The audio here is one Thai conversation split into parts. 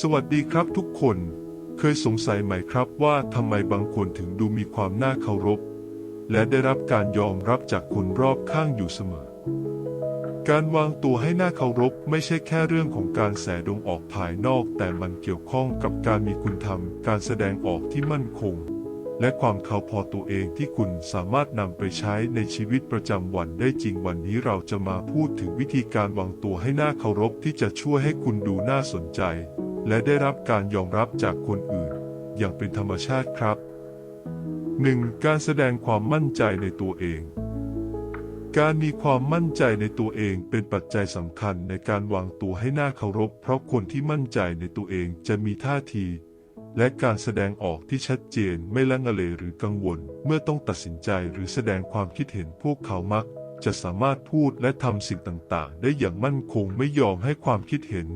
สวัสดีครับทุกคน เคยสงสัยไหมครับว่าทำไมบางคนถึงดูมีความน่าเคารพ และได้รับการยอมรับจากคนรอบข้างอยู่เสมอ การวางตัวให้น่าเคารพไม่ใช่แค่เรื่องของการแสดงออกภายนอก แต่มันเกี่ยวข้องกับการมีคุณธรรม การแสดงออกที่มั่นคง และความเขาพอตัวเองที่คุณสามารถนำไปใช้ในชีวิตประจำวันได้จริงวันนี้เราจะมาพูดถึงวิธีการวางตัวให้น่าเคารพที่จะช่วยให้คุณดูน่าสนใจ และได้รับการยอมรับจากคนอื่น อย่างเป็นธรรมชาติครับ 1. การแสดงความมั่นใจในตัวเอง การมีความมั่นใจในตัวเองเป็นปัจจัยสำคัญในการวางตัวให้น่าเคารพ เพราะคนที่มั่นใจในตัวเองจะมีท่าที และการแสดงออกที่ชัดเจนไม่ลังเลหรือกังวล เมื่อต้องตัดสินใจหรือแสดงความคิดเห็นพวกเขามัก จะสามารถพูดและทำสิ่งต่างๆ ได้อย่างมั่นคงไม่ยอมให้ความคิดเห็น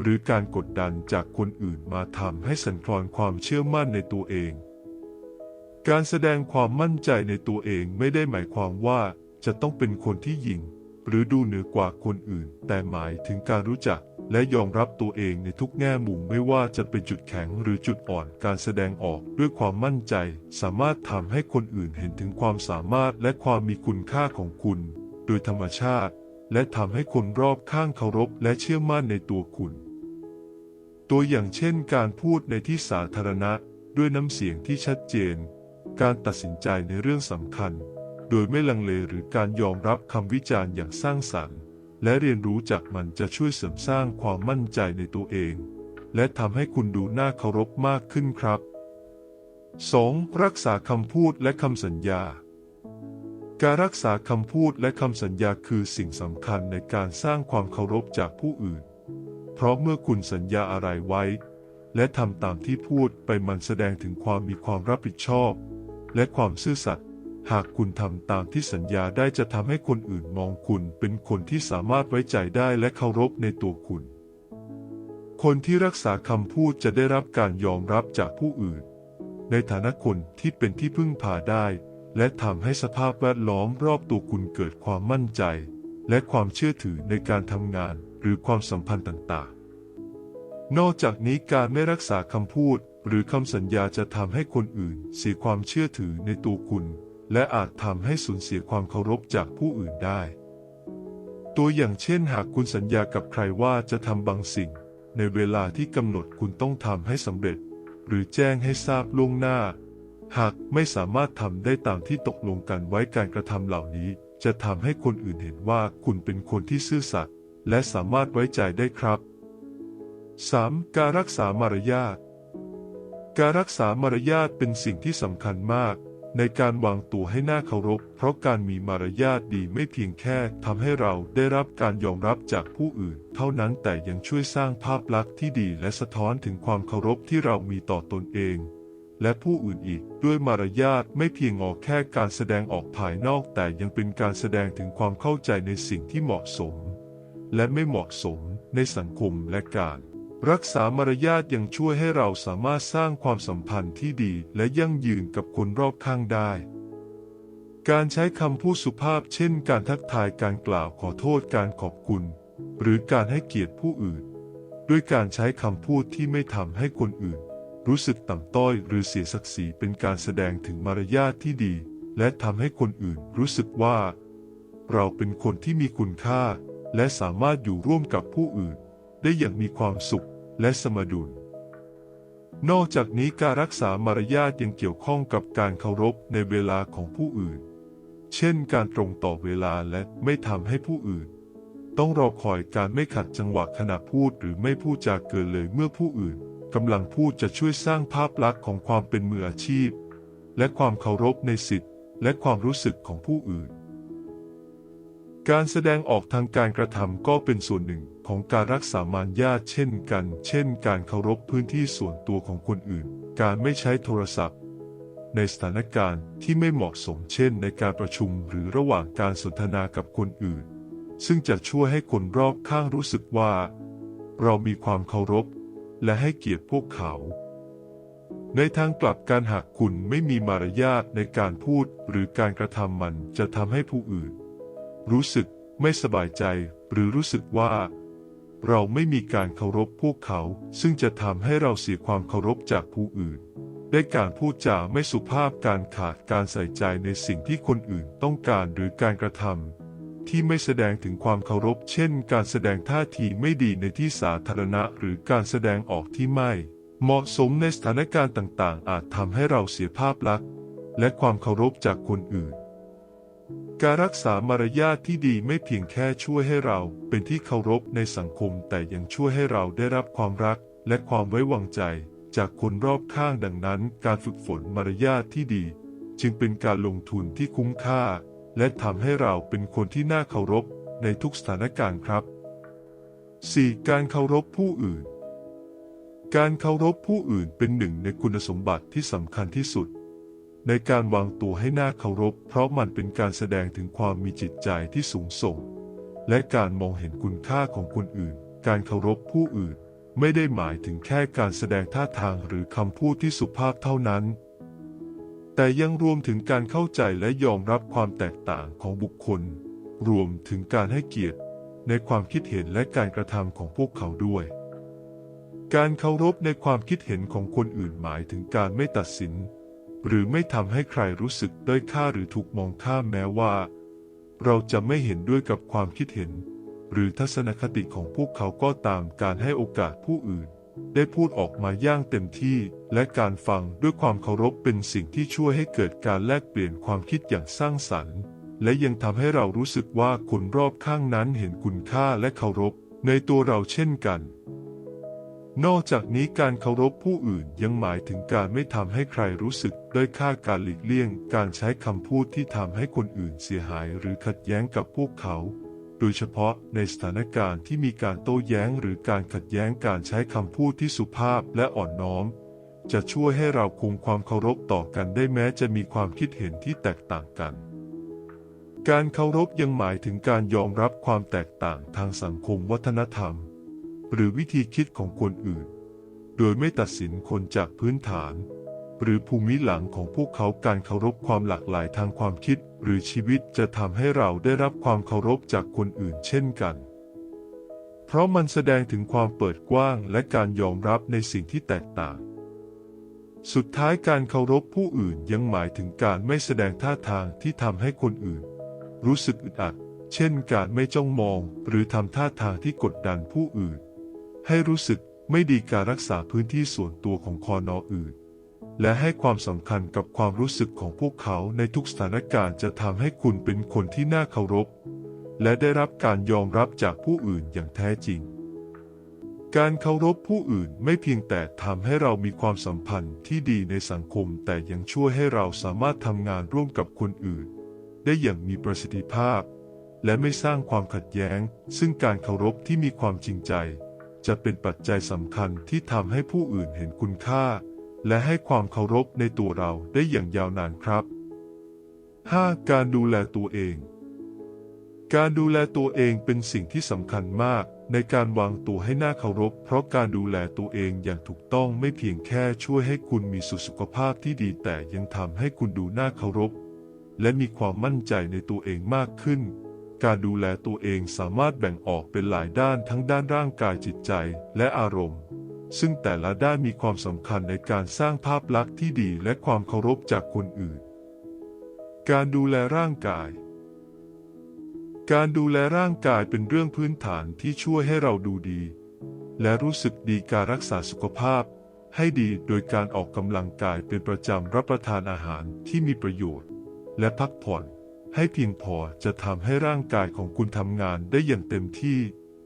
หรือการกดดันจากคนอื่นมาทำให้สั่นคลอนความเชื่อมั่นในตัวเอง การแสดงความมั่นใจในตัวเองไม่ได้หมายความว่าจะต้องเป็นคนที่ยิ่งหรือดูเหนือกว่าคนอื่น แต่หมายถึงการรู้จัก และยอมรับตัวเองในทุกแง่มุมไม่ว่าจะเป็นจุดแข็งหรือจุดอ่อนการแสดงออกด้วยความมั่นใจ สามารถทำให้คนอื่นเห็นถึงความสามารถและความมีคุณค่าของคุณ โดยธรรมชาติ และทำให้คนรอบข้างเคารพและเชื่อมั่นในตัวคุณ ตัวอย่างเช่นการพูดในที่สาธารณะด้วยน้ำเสียงที่ชัดเจน การตัดสินใจในเรื่องสำคัญ โดยไม่ลังเลหรือการยอมรับคำวิจารณ์อย่างสร้างสรรค์ และเรียนรู้จากมันจะช่วยเสริมสร้างความมั่นใจในตัวเอง และทำให้คุณดูน่าเคารพมากขึ้นครับ 2. รักษาคำพูดและคำสัญญา การรักษาคำพูดและคำสัญญาคือสิ่งสำคัญในการสร้างความเคารพจากผู้อื่น เพราะเมื่อคุณสัญญาอะไรไว้ และทำตามที่พูดไปมันแสดงถึงความมีความรับผิดชอบ และความซื่อสัตย์หากคุณทำตามที่สัญญาได้จะทำให้คนอื่นมองคุณเป็นคนที่สามารถไว้ใจได้และเคารพในตัวคุณ คนที่รักษาคำพูดจะได้รับการยอมรับจากผู้อื่น ในฐานะคนที่เป็นที่พึ่งพาได้ และทำให้สภาพแวดล้อมรอบตัวคุณเกิดความมั่นใจ และความเชื่อถือในการทำงานหรือความสัมพันธ์ต่างๆ นอกจากนี้การไม่รักษาคำพูดหรือคำสัญญาจะทำให้คนอื่นเสียความเชื่อถือในตัวคุณ และอาจทำให้สูญเสียความเคารพจากผู้อื่นได้ ตัวอย่างเช่นหากคุณสัญญากับใครว่าจะทำบางสิ่ง ในเวลาที่กำหนดคุณต้องทำให้สำเร็จ หรือแจ้งให้ทราบล่วงหน้า หากไม่สามารถทำได้ตามที่ตกลงกันไว้การกระทำเหล่านี้ จะทำให้คนอื่นเห็นว่าคุณเป็นคนที่ซื่อสัตย์และสามารถไว้ใจได้ครับ 3. การรักษามารยาท การรักษามารยาทเป็นสิ่งที่สำคัญมาก ในการวางตัวให้น่าเคารพ เพราะการมีมารยาทดีไม่เพียงแค่ทำให้เราได้รับการยอมรับจากผู้อื่น เท่านั้นแต่ยังช่วยสร้างภาพลักษณ์ที่ดีและสะท้อนถึงความเคารพที่เรามีต่อตนเอง และผู้อื่นอีก ด้วยมารยาทไม่เพียงออกแค่การแสดงออกภายนอกแต่ยังเป็นการแสดงถึงความเข้าใจในสิ่งที่เหมาะสม และไม่เหมาะสมในสังคมและการ รักษามารยาทยังช่วยให้เราสามารถสร้างความสัมพันธ์ที่ดีและยั่งยืนกับคนรอบข้างได้การใช้คำพูดสุภาพเช่น การทักทายการกล่าวขอโทษการขอบคุณ หรือการให้เกียรติผู้อื่น ด้วยการใช้คำพูดที่ไม่ทำให้คนอื่น รู้สึกต่ำต้อยหรือเสียศักดิ์ศรีเป็นการแสดงถึงมารยาทที่ดี และทำให้คนอื่นรู้สึกว่า เราเป็นคนที่มีคุณค่า และสามารถอยู่ร่วมกับผู้อื่น ได้อย่างมีความสุขและสมดุล นอกจากนี้การรักษามารยาทยังเกี่ยวข้องกับการเคารพในเวลาของผู้อื่น เช่น การตรงต่อเวลาและไม่ทำให้ผู้อื่น ต้องรอคอยการไม่ขัดจังหวะขณะพูดหรือไม่พูดจาเกินเลยเมื่อผู้อื่น กำลังพูดจะช่วยสร้างภาพลักษณ์ของความเป็นมืออาชีพ และความเคารพในสิทธิและความรู้สึกของผู้อื่น การแสดงออกทางการกระทำก็เป็นส่วนหนึ่งของการรักษามารยาทเช่นกัน เช่น การเคารพพื้นที่ส่วนตัวของคนอื่น การไม่ใช้โทรศัพท์ ในสถานการณ์ที่ไม่เหมาะสมเช่น ในการประชุมหรือระหว่างการสนทนากับคนอื่น ซึ่งจะช่วยให้คนรอบข้างรู้สึกว่า เรามีความเคารพ และให้เกียรติพวกเขา ในทางกลับการหากคุณไม่มีมารยาทในการพูดหรือการกระทำมันจะทำให้ผู้อื่น รู้สึกไม่สบายใจหรือรู้สึกว่า เราไม่มีการเคารพพวกเขา ซึ่งจะทำให้เราเสียความเคารพจากผู้อื่นได้การพูดจาไม่สุภาพการขาดการใส่ใจในสิ่งที่คนอื่นต้องการหรือการกระทำ ที่ไม่แสดงถึงความเคารพ เช่น การแสดงท่าทีไม่ดีในที่สาธารณะ หรือการแสดงออกที่ไม่ เหมาะสมในสถานการณ์ต่างๆ อาจทำให้เราเสียภาพลักษณ์และความเคารพจากคนอื่น การรักษามารยาทที่ดีไม่เพียงแค่ช่วยให้เราเป็นที่เคารพในสังคม แต่ยังช่วยให้เราได้รับความรักและความไว้วางใจจากคนรอบข้างดังนั้น การฝึกฝนมารยาทที่ดี จึงเป็นการลงทุนที่คุ้มค่า และทำให้เราเป็นคนที่น่าเคารพในทุกสถานการณ์ครับ 4. การเคารพผู้อื่น การเคารพผู้อื่นเป็นหนึ่งในคุณสมบัติที่สำคัญที่สุด ในการวางตัวให้น่าเคารพ เพราะมันเป็นการแสดงถึงความมีจิตใจที่สูงส่ง และการมองเห็นคุณค่าของคนอื่น การเคารพผู้อื่น ไม่ได้หมายถึงแค่การแสดงท่าทางหรือคำพูดที่สุภาพเท่านั้น แต่ยังรวมถึงการเข้าใจและยอมรับความแตกต่างของบุคคล รวมถึงการให้เกียรติในความคิดเห็นและการกระทำของพวกเขาด้วย การเคารพในความคิดเห็นของคนอื่นหมายถึงการไม่ตัดสิน หรือไม่ทำให้ใครรู้สึกด้อยค่าหรือถูกมองข้ามแม้ว่า เราจะไม่เห็นด้วยกับความคิดเห็น หรือทัศนคติของพวกเขาก็ตามการให้โอกาสผู้อื่น ได้พูดออกมาย่างเต็มที่และการฟังด้วยความเคารพเป็นสิ่งที่ช่วยให้เกิดการแลกเปลี่ยนความคิดอย่างสร้างสรรค์ และยังทำให้เรารู้สึกว่าคนรอบข้างนั้นเห็นคุณค่าและเคารพในตัวเราเช่นกัน นอกจากนี้การเคารพผู้อื่นยังหมายถึงการไม่ทำให้ใครรู้สึกด้อยค่าการหลีกเลี่ยง การใช้คำพูดที่ทำให้คนอื่นเสียหายหรือขัดแย้งกับพวกเขา โดยเฉพาะในสถานการณ์ที่มีการโต้แย้งหรือการขัดแย้งการใช้คำพูดที่สุภาพและอ่อนน้อม จะช่วยให้เราคงความเคารพต่อกันได้แม้จะมีความคิดเห็นที่แตกต่างกัน การเคารพยังหมายถึงการยอมรับความแตกต่างทางสังคมวัฒนธรรม หรือวิธีคิดของคนอื่น โดยไม่ตัดสินคนจากพื้นฐาน หรือภูมิหลังของพวกเขาการเคารพความหลากหลายทางความคิด หรือชีวิตจะทำให้เราได้รับความเคารพจากคนอื่นเช่นกัน เพราะมันแสดงถึงความเปิดกว้างและการยอมรับในสิ่งที่แตกต่าง สุดท้ายการเคารพผู้อื่นยังหมายถึงการไม่แสดงท่าทางที่ทำให้คนอื่น รู้สึกอึดอัด เช่นการไม่จ้องมอง หรือทำท่าทางที่กดดันผู้อื่น ให้รู้สึกไม่ดีการรักษาพื้นที่ส่วนตัวของคอนออื่น และให้ความสำคัญกับความรู้สึกของพวกเขาในทุกสถานการณ์จะทำให้คุณเป็นคนที่น่าเคารพ และได้รับการยอมรับจากผู้อื่นอย่างแท้จริง การเคารพผู้อื่นไม่เพียงแต่ทำให้เรามีความสัมพันธ์ที่ดีในสังคม แต่ยังช่วยให้เราสามารถทำงานร่วมกับคนอื่น ได้อย่างมีประสิทธิภาพ และไม่สร้างความขัดแย้ง ซึ่งการเคารพที่มีความจริงใจ จะเป็นปัจจัยสำคัญที่ทำให้ผู้อื่นเห็นคุณค่า และให้ความเคารพในตัวเราได้อย่างยาวนานครับ 5. การดูแลตัวเอง การดูแลตัวเองเป็นสิ่งที่สำคัญมากในการวางตัวให้น่าเคารพ เพราะการดูแลตัวเองอย่างถูกต้องไม่เพียงแค่ช่วยให้คุณมีสุขภาพที่ดีแต่ยังทำให้คุณดูน่าเคารพ และมีความมั่นใจในตัวเองมากขึ้น การดูแลตัวเองสามารถแบ่งออกเป็นหลายด้านทั้งด้านร่างกายจิตใจและอารมณ์ ซึ่งแต่ละด้านมีความสำคัญในการสร้างภาพลักษณ์ที่ดีและความเคารพจากคนอื่น การดูแลร่างกาย การดูแลร่างกายเป็นเรื่องพื้นฐานที่ช่วยให้เราดูดี และรู้สึกดีการรักษาสุขภาพ ให้ดีโดยการออกกำลังกายเป็นประจำรับประทานอาหารที่มีประโยชน์ และพักผ่อนให้เพียงพอจะทำให้ร่างกายของคุณทำงานได้อย่างเต็มที่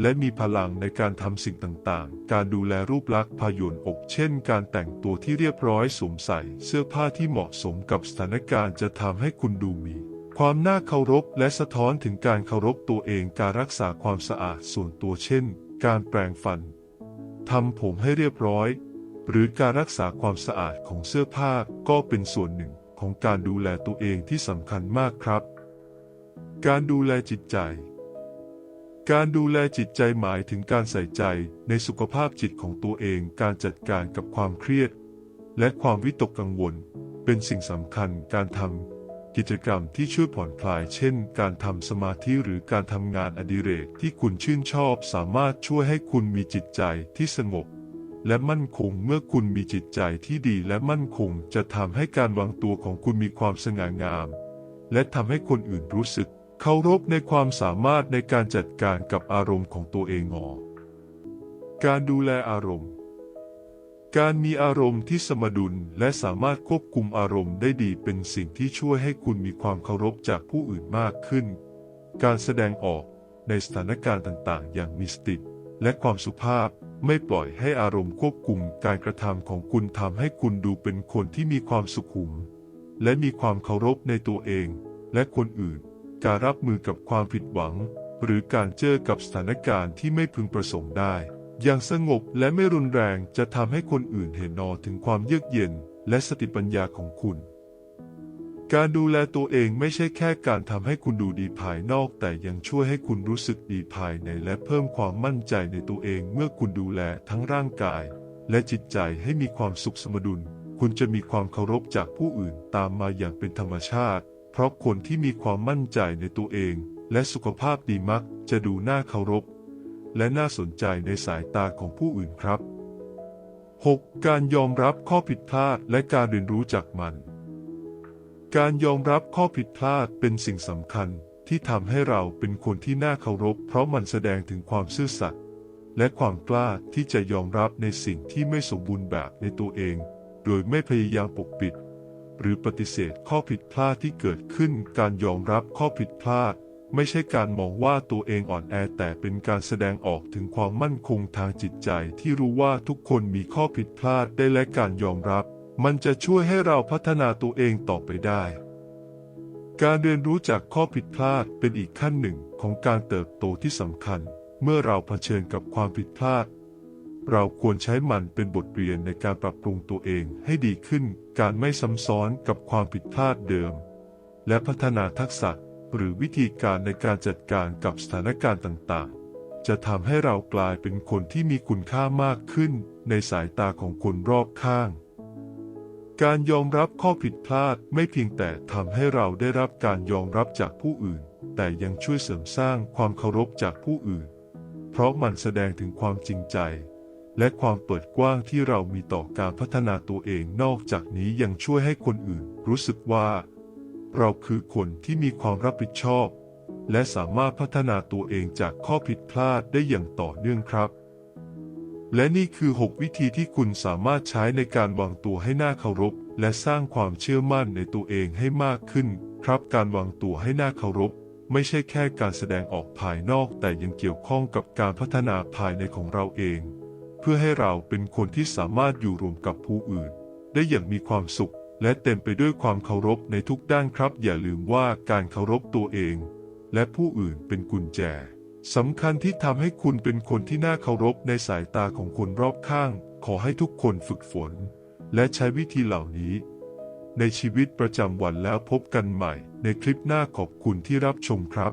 และมีพลังในการทำสิ่งต่างๆ การดูแลรูปลักษณ์พายนอก เช่น การแต่งตัวที่เรียบร้อยสวมใส่ เสื้อผ้าที่เหมาะสมกับสถานการณ์จะทำให้คุณดูมี ความน่าเคารพและสะท้อนถึงการเคารพตัวเองการรักษาความสะอาดส่วนตัวเช่น การแปรงฟันทำผมให้เรียบร้อย หรือการรักษาความสะอาดของเสื้อผ้าก็เป็นส่วนหนึ่งของการดูแลตัวเองที่สำคัญมากครับ การดูแลจิตใจ การดูแลจิตใจหมายถึงการใส่ใจในสุขภาพจิตของตัวเอง การจัดการกับความเครียด และความวิตกกังวล เป็นสิ่งสำคัญการทำกิจกรรมที่ช่วยผ่อนคลาย เช่น การทำสมาธิหรือการทำงานอดิเรกที่คุณชื่นชอบ สามารถช่วยให้คุณมีจิตใจที่สงบ และมั่นคงเมื่อคุณมีจิตใจที่ดีและมั่นคง จะทำให้การวางตัวของคุณมีความสง่างาม และทำให้คนอื่นรู้สึก เคารพในความสามารถในการจัดการกับอารมณ์ของตัวเองออการดูแลอารมณ์ การมีอารมณ์ที่สมดุลและสามารถควบคุมอารมณ์ได้ดีเป็นสิ่งที่ช่วยให้คุณมีความเคารพจากผู้อื่นมากขึ้น การแสดงออกในสถานการณ์ต่างๆ อย่างมีสติและความสุภาพไม่ปล่อยให้อารมณ์ควบคุมการกระทำของคุณทำให้คุณดูเป็นคนที่มีความสุขุม และมีความเคารพในตัวเองและคนอื่น การรับมือกับความผิดหวัง หรือการเจอกับสถานการณ์ที่ไม่พึงประสงค์ได้ อย่างสงบและไม่รุนแรงจะทำให้คนอื่นเห็นนอถึงความเยือกเย็น และสติปัญญาของคุณ การดูแลตัวเองไม่ใช่แค่การทำให้คุณดูดีภายนอก แต่ยังช่วยให้คุณรู้สึกดีภายในและเพิ่มความมั่นใจในตัวเอง เมื่อคุณดูแลทั้งร่างกาย และจิตใจให้มีความสุขสมดุล คุณจะมีความเคารพจากผู้อื่นตามมาอย่างเป็นธรรมชาติ เพราะคนที่มีความมั่นใจในตัวเอง และสุขภาพดีมักจะดูน่าเคารพ และน่าสนใจในสายตาของผู้อื่นครับ 6. การยอมรับข้อผิดพลาดและการเรียนรู้จากมัน การยอมรับข้อผิดพลาดเป็นสิ่งสำคัญที่ทำให้เราเป็นคนที่น่าเคารพ เพราะมันแสดงถึงความซื่อสัตย์และความกล้าที่จะยอมรับในสิ่งที่ไม่สมบูรณ์แบบในตัวเอง โดยไม่พยายามปกปิด หรือปฏิเสธข้อผิดพลาดที่เกิดขึ้น การยอมรับข้อผิดพลาด ไม่ใช่การมองว่าตัวเองอ่อนแอแต่เป็นการแสดงออกถึงความมั่นคงทางจิตใจที่รู้ว่าทุกคนมีข้อผิดพลาดได้และการยอมรับ มันจะช่วยให้เราพัฒนาตัวเองต่อไปได้ การเรียนรู้จากข้อผิดพลาดเป็นอีกขั้นหนึ่งของการเติบโตที่สำคัญ เมื่อเราเผชิญกับความผิดพลาด เราควรใช้มันเป็นบทเรียนในการปรับปรุงตัวเองให้ดีขึ้น การไม่ซ้ำซ้อนกับความผิดพลาดเดิม และพัฒนาทักษะหรือวิธีการในการจัดการกับสถานการณ์ต่างๆ จะทำให้เรากลายเป็นคนที่มีคุณค่ามากขึ้นในสายตาของคนรอบข้าง การยอมรับข้อผิดพลาดไม่เพียงแต่ทำให้เราได้รับการยอมรับจากผู้อื่น แต่ยังช่วยเสริมสร้างความเคารพจากผู้อื่น เพราะมันแสดงถึงความจริงใจ และความเปิดกว้างที่เรามีต่อการพัฒนาตัวเองนอกจากนี้ยังช่วยให้คนอื่นรู้สึกว่า เราคือคนที่มีความรับผิดชอบ และสามารถพัฒนาตัวเองจากข้อผิดพลาดได้อย่างต่อเนื่องครับ และนี่คือ 6 วิธีที่คุณสามารถใช้ในการวางตัวให้น่าเคารพ และสร้างความเชื่อมั่นในตัวเองให้มากขึ้น ครับการวางตัวให้น่าเคารพไม่ใช่แค่การแสดงออกภายนอกแต่ยังเกี่ยวข้องกับการพัฒนาภายในของเราเอง พื่อให้เราเป็นคนที่สามารถอยู่รวมกับผู้อื่น ได้อย่างมีความสุข และเต็มไปด้วยความเคารพในทุกด้านครับ อย่าลืมว่าการเคารพตัวเอง และผู้อื่นเป็นกุญแจสำคัญที่ทำให้คุณเป็นคนที่น่าเคารพในสายตาของคนรอบข้าง ขอให้ทุกคนฝึกฝน และใช้วิธีเหล่านี้ ในชีวิตประจำวันแล้วพบกันใหม่ ในคลิปหน้าขอบคุณที่รับชมครับ